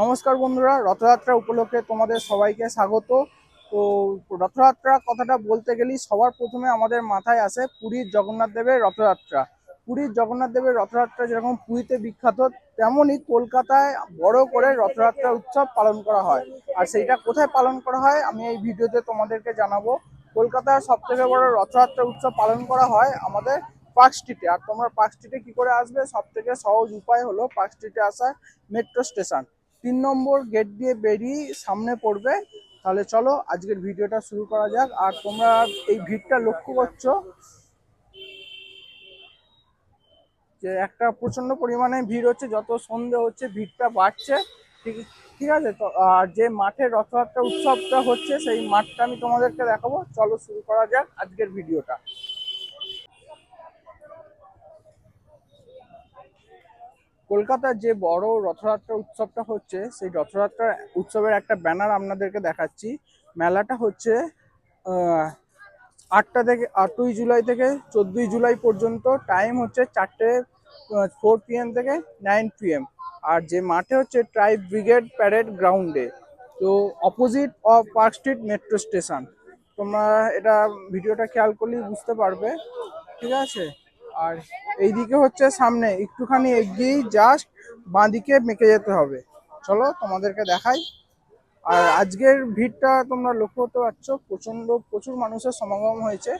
নমস্কার বন্ধুরা, রথযাত্রা উপলক্ষে তোমাদের সবাইকে স্বাগত। তো রথযাত্রার কথাটা বলতে গেলেই সবার প্রথমে আমাদের মাথায় আসে পুরীর জগন্নাথ দেবের রথযাত্রা। পুরীর জগন্নাথ দেবের রথযাত্রা যেরকম পুরীতে বিখ্যাত, তেমনই কলকাতায় বড় করে রথযাত্রা উৎসব পালন করা হয়। আর সেইটা কোথায় পালন করা হয়, আমি এই ভিডিওতে তোমাদেরকে জানাব। কলকাতার সব থেকে বড় রথযাত্রা উৎসব পালন করা হয় আমাদের পার্ক স্ট্রিটে। আর তোমরা পার্ক স্ট্রিটে কি করে আসবে? সব থেকে সহজ উপায় হলো পার্ক স্ট্রিটে আসা মেট্রো স্টেশন। তিন নম্বর গেট দিয়ে বেরিয়ে সামনে পড়বে। তাহলে চলো আজকের ভিডিওটা শুরু করা যাক। আর তোমরা এই ভিড়টা লক্ষ্য করছ যে একটা প্রচণ্ড পরিমাণে ভিড় হচ্ছে, যত সন্ধে হচ্ছে, ভিড়টা বাড়ছে। ঠিক ঠিক আছে, তো, আর যে মাঠে রথযাত্রা উৎসবটা হচ্ছে, সেই মাঠটা আমি তোমাদেরকে দেখাবো। চলো শুরু করা যাক আজকের ভিডিওটা। কলকাতার যে বড় রথযাত্রা উৎসবটা হচ্ছে, সেই রথযাত্রা উৎসবের একটা ব্যানার আপনাদেরকে দেখাচ্ছি। মেলাটা হচ্ছে আটটা থেকে, আটই জুলাই থেকে চোদ্দই জুলাই পর্যন্ত। টাইম হচ্ছে চারটে ফোর পিএম থেকে নাইন পিএম আর যে মাঠে হচ্ছে ট্রাইব ব্রিগেড প্যারেড গ্রাউন্ডে তো opposite of Park Street metro station তোমরা এটা ভিডিওটা খেয়াল করলেই বুঝতে পারবে। ঠিক আছে? আর এইদিকে হচ্ছে সামনে, একটুখানি এগিয়েই জাস্ট বাঁদিকে মেকে যেতে হবে। চলো তোমাদেরকে দেখাই। আর আজকের ভিড়টা তোমরা লক্ষ্য করতে পারছ প্রচণ্ড প্রচুর মানুষের সমাগম হয়েছে।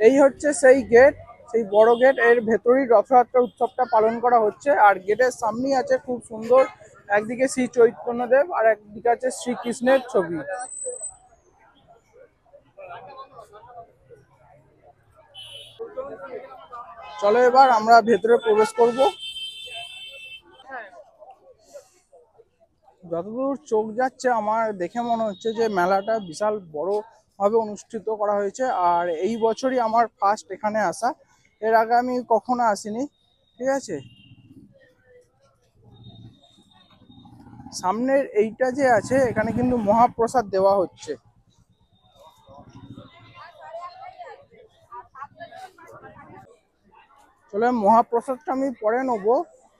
এই হচ্ছে সেই গেট সেই বড় গেটের ভেতরেই রথযাত্রা উৎসবটা পালন করা হচ্ছে। আর গেটের সামনেই আছে খুব সুন্দর একদিকে শ্রী চৈতন্যদেব আর একদিকে আছে শ্রীকৃষ্ণের ছবি। চলো এবার আমরা ভেতরে প্রবেশ করব। যতদূর চোখ যাচ্ছে, আমার দেখে মনে হচ্ছে যে মেলাটা বিশাল বড় ভাবে অনুষ্ঠিত করা হয়েছে। আর এই বছরই আমার ফার্স্ট এখানে আসা। এর আগে আমি কখনো আসিনি, ঠিক আছে? সামনের এইটা যে আছে, এখানে কিন্তু মহাপ্রসাদ দেওয়া হচ্ছে। চলে, মহাপ্রসাদটা আমি পরে নেব।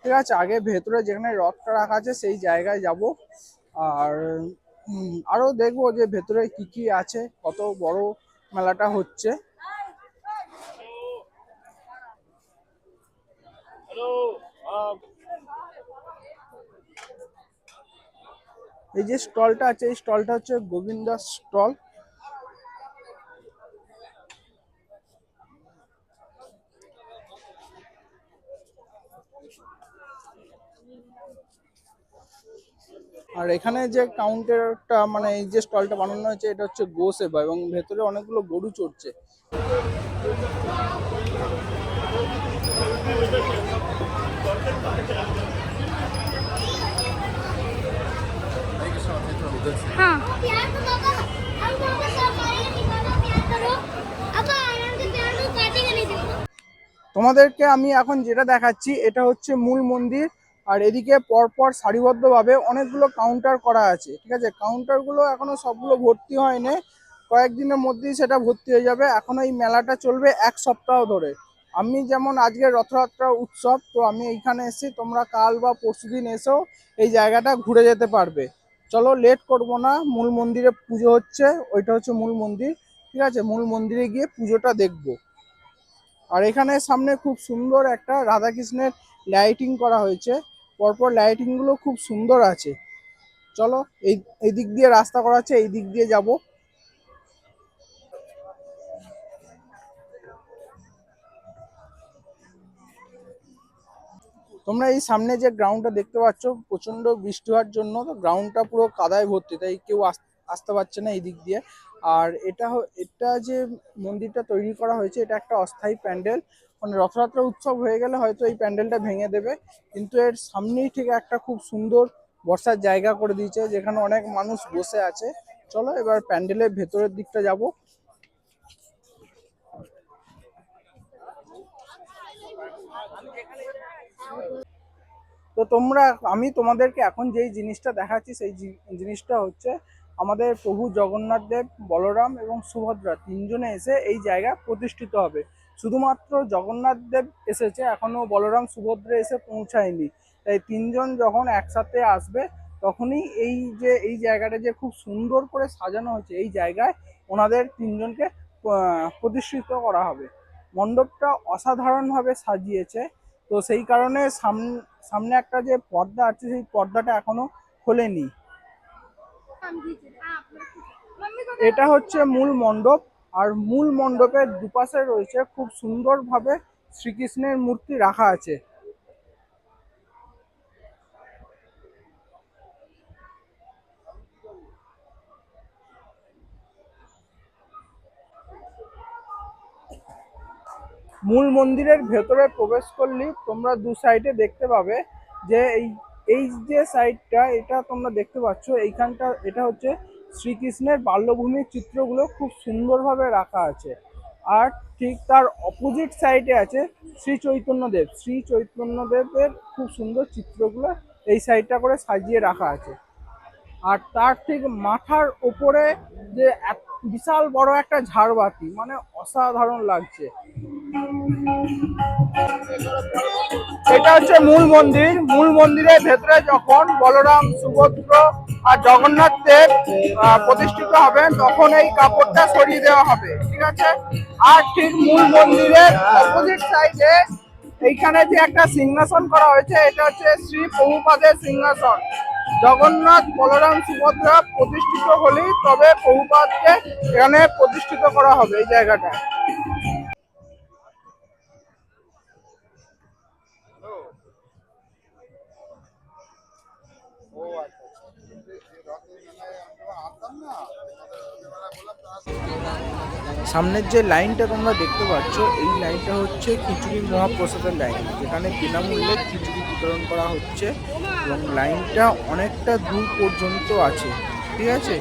ঠিক আছে, আগে ভেতরে যেখানে রথটা রাখা আছে, সেই জায়গায় যাব। আর উম, আরও দেখব যে ভেতরে কি কি আছে কত বড় মেলাটা হচ্ছে। এই যে স্টলটা আছে এই স্টলটা হচ্ছে গোবিন্দাস স্টল। আর এখানে যে কাউন্টারটা মানে এই যে স্টলটা বানানো হয়েছে এটা হচ্ছে গো সেবা এবং ভেতরে অনেকগুলো গরু চড়ছে। হ্যাঁ। তোমাদেরকে আমি এখন যেটা দেখাচ্ছি এটা হচ্ছে মূল মন্দির। আর এদিকে পরপর সারিবদ্ধভাবে অনেকগুলো কাউন্টার করা আছে, ঠিক আছে? কাউন্টারগুলো এখনও সবগুলো ভর্তি হয়নি। কয়েকদিনের মধ্যেই সেটা ভর্তি হয়ে যাবে। এখন এই মেলাটা চলবে এক সপ্তাহ ধরে। আমি যেমন আজকে রথযাত্রা উৎসব, তো আমি এইখানে এসেছি। তোমরা কাল বা পরশুদিন এসেও এই জায়গাটা ঘুরে যেতে পারবে। চলো লেট করব না, মূল মন্দিরে পুজো হচ্ছে। ওইটা হচ্ছে মূল মন্দির, ঠিক আছে? মূল মন্দিরে গিয়ে পুজোটা দেখব। আর এখানে সামনে খুব সুন্দর একটা রাধাকৃষ্ণের লাইটিং করা হয়েছে। পরপর লাইটিংগুলো খুব সুন্দর আছে। চলো, এই এই দিক দিয়ে রাস্তা করা আছে, এই দিক দিয়ে যাব। তোমরা এই সামনে যে গ্রাউন্ডটা দেখতে পাচ্ছ প্রচণ্ড বৃষ্টি হওয়ার জন্য তো গ্রাউন্ডটা পুরো কাদায় ভর্তি, তাই কেউ আস- আসতে পারছে না এই দিক দিয়ে। আর এটা এটা যে মন্দিরটা তৈরি করা হয়েছে, এটা একটা অস্থায়ী প্যান্ডেল। মানে রথযাত্রা উৎসব হয়ে গেলে হয়তো এই প্যান্ডেলটা ভেঙে দেবে, কিন্তু এর সামনেই ঠিক একটা খুব সুন্দর বসার জায়গা করে দিয়েছে, যেখানে অনেক মানুষ বসে আছে। চলো এবার প্যান্ডেলের ভেতরের দিকটা যাব। তো তোমরা, আমি তোমাদেরকে এখন যেই জিনিসটা দেখাচ্ছি, সেই জিনিসটা হচ্ছে আমাদের প্রভু জগন্নাথ দেব, বলরাম এবং সুভদ্রা তিনজনে এসে এই জায়গা প্রতিষ্ঠিত হবে। শুধুমাত্র জগন্নাথ দেব এসেছে এখনও বলরাম সুভদ্রা এসে পৌঁছায়নি। তাই তিনজন যখন একসাথে আসবে তখনই এই যে এই জায়গাটা যে খুব সুন্দর করে সাজানো হয়েছে এই জায়গায় ওনাদের তিনজনকে প্রতিষ্ঠিত করা হবে। মণ্ডপটা অসাধারণভাবে সাজিয়েছে। তো সেই কারণে সামনে সামনে একটা যে পর্দা আছে সেই পর্দাটা এখনও খোলেনি। এটা হচ্ছে মূল মণ্ডপ। আর মূল মণ্ডপের দুপাশে রয়েছে খুব সুন্দরভাবে শ্রীকৃষ্ণের মূর্তি রাখা আছে। মূল মন্দিরের ভেতরে প্রবেশ করলেই তোমরা দু সাইডে দেখতে পাবে যে এই এই যে সাইডটা এটা তোমরা দেখতে পাচ্ছ, এইখানটা, এটা হচ্ছে শ্রীকৃষ্ণের বাল্যভূমির চিত্রগুলো খুব সুন্দরভাবে রাখা আছে। আর ঠিক তার অপোজিট সাইডে আছে শ্রী চৈতন্যদেব শ্রী চৈতন্যদেবের খুব সুন্দর চিত্রগুলো এই সাইডটা করে সাজিয়ে রাখা আছে। আর তার ঠিক মাথার ওপরে যে বিশাল বড় একটা ঝাড়বাতি মানে অসাধারণ লাগছে। এটা হচ্ছে মূল মন্দির। মূল মন্দিরের ভেতরে যখন বলরাম, সুভদ্র আর জগন্নাথ দেব প্রতিষ্ঠিত হবেন, তখন এই কাপড়টা সরিয়ে দেওয়া হবে, ঠিক আছে? আর ঠিক মূল মন্দিরের অপোজিট সাইডে এইখানে যে একটা সিংহাসন করা হয়েছে, এটা হচ্ছে শ্রী প্রভুপাদের সিংহাসন। জগন্নাথ, বলরাম, সুভদ্রা প্রতিষ্ঠিত হলেই তবে প্রভুপাদকে এখানে প্রতিষ্ঠিত করা হবে এই জায়গাটায়। সামনের যে লাইনটা তোমরা দেখতে পাচ্ছ, এই লাইনটা হচ্ছে খিচুড়ি মহাপ্রসাদের লাইন, যেখানে বিনামূল্যে খিচুড়ি বিতরণ করা হচ্ছে এবং লাইনটা অনেকটা দূর পর্যন্ত আছে, ঠিক আছে?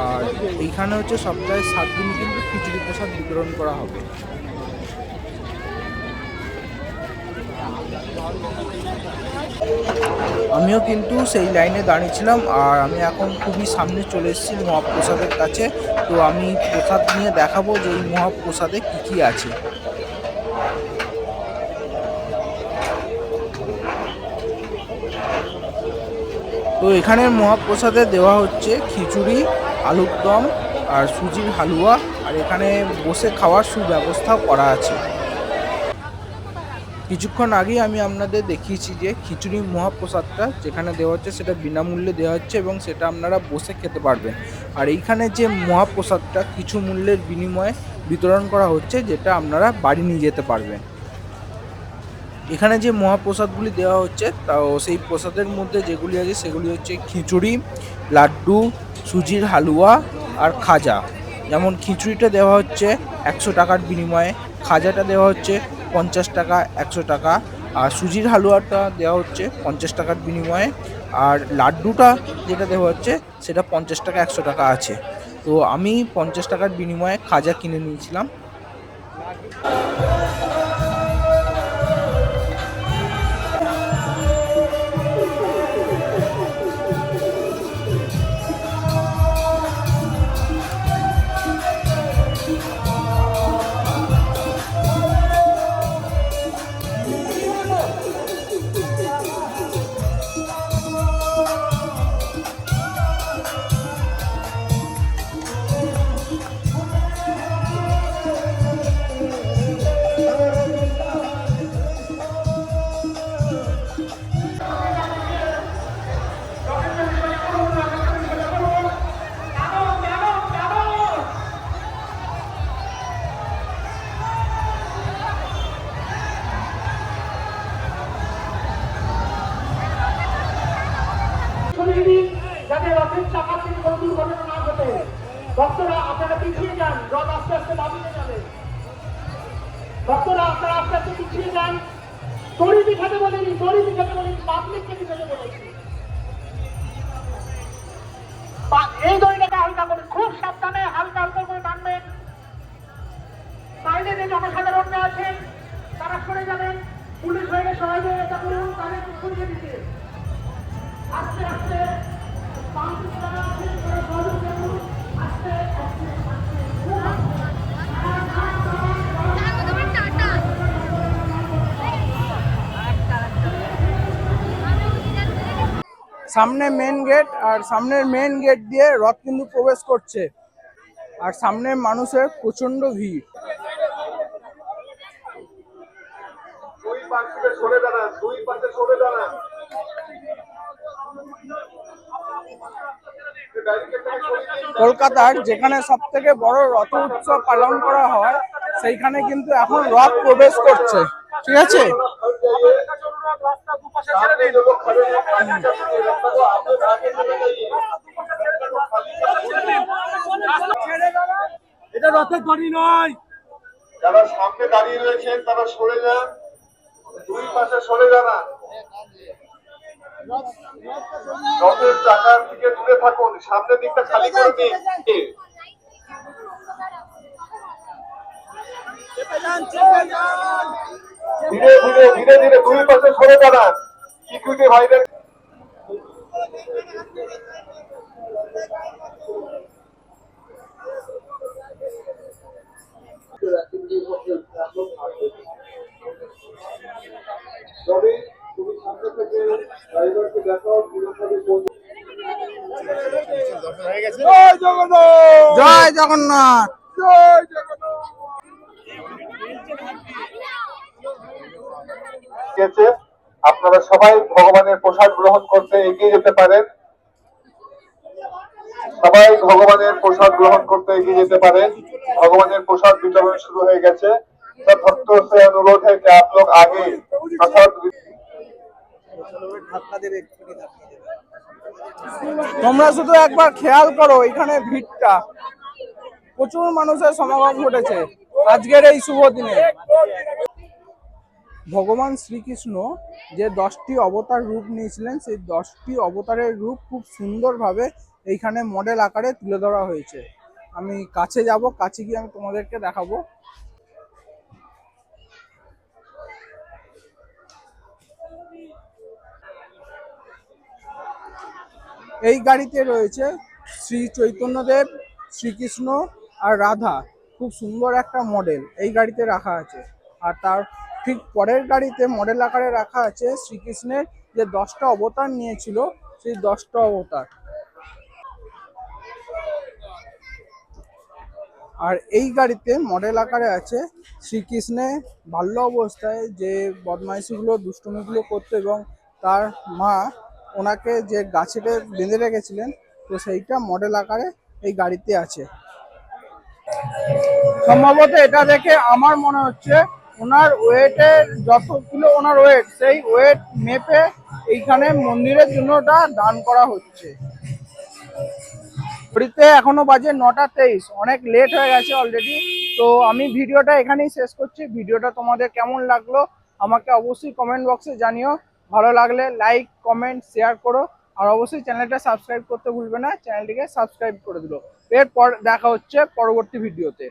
আর এইখানে হচ্ছে সপ্তাহে সাত দিন কিন্তু খিচুড়ি প্রসাদ বিতরণ করা হবে। আমিও কিন্তু সেই লাইনে দাঁড়িয়েছিলাম আর আমি এখন খুবই সামনে চলে এসেছি মহাপ্রসাদের কাছে। তো আমি প্রসাদ নিয়ে দেখাবো যে এই মহাপ্রসাদে কী কী আছে। তো এখানের মহাপ্রসাদে দেওয়া হচ্ছে খিচুড়ি আলুর দম আর সুজির হালুয়া। আর এখানে বসে খাওয়ার সুব্যবস্থাও করা আছে। কিছুক্ষণ আগেই আমি আপনাদের দেখিয়েছি যে খিচুড়ি মহাপ্রসাদটা যেখানে দেওয়া হচ্ছে সেটা বিনামূল্যে দেওয়া হচ্ছে এবং সেটা আপনারা বসে খেতে পারবেন। আর এইখানে যে মহাপ্রসাদটা কিছু মূল্যের বিনিময়ে বিতরণ করা হচ্ছে যেটা আপনারা বাড়ি নিয়ে যেতে পারবেন। এখানে যে মহাপ্রসাদগুলি দেওয়া হচ্ছে তাও সেই প্রসাদের মধ্যে যেগুলি আছে সেগুলি হচ্ছে খিচুড়ি, লাড্ডু, সুজির হালুয়া আর খাজা। যেমন খিচুড়িটা দেওয়া হচ্ছে একশো টাকার বিনিময়ে, খাজাটা দেওয়া হচ্ছে পঞ্চাশ টাকা, একশো টাকা। আর সুজির হালুয়াটা দেওয়া হচ্ছে পঞ্চাশ টাকার বিনিময়ে। আর লাড্ডুটা যেটা দেওয়া হচ্ছে সেটা পঞ্চাশ টাকা, একশো টাকা আছে। তো আমি পঞ্চাশ টাকার বিনিময়ে খাজা কিনে নিয়েছিলাম। যাতে রথের থেকে কোনো দুর্ঘটনা না ঘটে। ভক্তরা, আপনারা পিছিয়ে যান। রথ আস্তে আস্তে বাঁধিয়ে যাবে। ভক্তরা, আপনারা আস্তে আস্তে পিছিয়ে যান। দড়ি পিছাতে বলিনি, দড়ি পিছাতে বলিনি পাবলিককে পিছাতে বলেছি। এই দড়িটাকে হালকা করে, খুব সাবধানে হালকা হালকা করে টানবেন বাইরে যে জনসাধারণরা আছেন, তারা সরে যাবেন। পুলিশ হয়ে সহযোগিতা দিতে। আস্তে আস্তে সামনে মেন গেট আর সামনের মেন গেট দিয়ে রথ কিন্তু প্রবেশ করছে। আর সামনে মানুষের প্রচণ্ড ভিড়। কলকাতার যেখানে সব থেকে বড় রথ উৎসব পালন করা হয় সেইখানে কিন্তু এখন রথ প্রবেশ করছে। ঠিক আছে? এটা রথের নয়। যারা সামনে দাঁড়িয়ে রয়েছেন, তারা সরে যান। দুই পাশে সরে রথের চাকার দিকে দূরে থাকুন। সামনের দিকটা খালি করে দিন। ধীরে ধীরে ধীরে ধীরে দুই পাশে সরে দাঁড়ান। সিকিউরিটি ভাইদের তবে তুমি সামনে থেকে ড্রাইভারকে দেখাও কীভাবে পৌঁছে জয় জগন্নাথ! গেছে। আপনারা সবাই ভগবানের প্রসাদ গ্রহণ করতে এগিয়ে যেতে পারেন সবাই ভগবানের প্রসাদ গ্রহণ করতে এগিয়ে যেতে পারেন भगवान प्रसाद वितरण शुरू हो गए सब भक्तों से अनुरोध है कि आप लोग आगे प्रसाद তোমরা শুধু একবার খেয়াল করো এখানে ভিড়টা প্রচুর মানুষের সমাগম ঘটেছে আজকের এই শুভ দিনে ভগবান শ্রীকৃষ্ণ যে দশটি অবতার রূপ নিয়েছিলেন, সেই দশটি অবতারের রূপ খুব সুন্দরভাবে এইখানে মডেল আকারে তুলে ধরা হয়েছে। আমি কাছে যাব, কাছে গিয়ে আমি তোমাদেরকে দেখাবো। এই গাড়িতে রয়েছে শ্রী চৈতন্যদেব, শ্রীকৃষ্ণ আর রাধা। খুব সুন্দর একটা মডেল এই গাড়িতে রাখা আছে। আর তার ঠিক পরের গাড়িতে মডেল আকারে রাখা আছে শ্রীকৃষ্ণের যে দশটা অবতার নিয়েছিল, সেই দশটা অবতার। আর এই গাড়িতে মডেল আকারে আছে শ্রীকৃষ্ণে বাল্য অবস্থায় যে বদমাইশিগুলো, দুষ্টুমিগুলো করতো এবং তার মা ওনাকে যে গাছেতে বেঁধে রেখেছিলেন, তো সেইটা মডেল আকারে এই গাড়িতে আছে। সম্ভবত এটা দেখে আমার মনে হচ্ছে ওনার ওয়েটের যত কিলো ওনার ওয়েট সেই ওয়েট মেপে এইখানে মন্দিরের জন্য ওটা দান করা হচ্ছে। ঘড়িতে এখনও বাজে নটা তেইশ, অনেক লেট হয়ে গেছে অলরেডি তো আমি ভিডিওটা এখানেই শেষ করছি। ভিডিওটা তোমাদের কেমন লাগল আমাকে অবশ্যই কমেন্ট বক্সে জানিও। ভালো লাগলে লাইক কমেন্ট শেয়ার করো। আর অবশ্যই চ্যানেলটা সাবস্ক্রাইব করতে ভুলবে না, চ্যানেলটিকে সাবস্ক্রাইব করে দিলো। এরপর দেখা হচ্ছে পরবর্তী ভিডিওতে।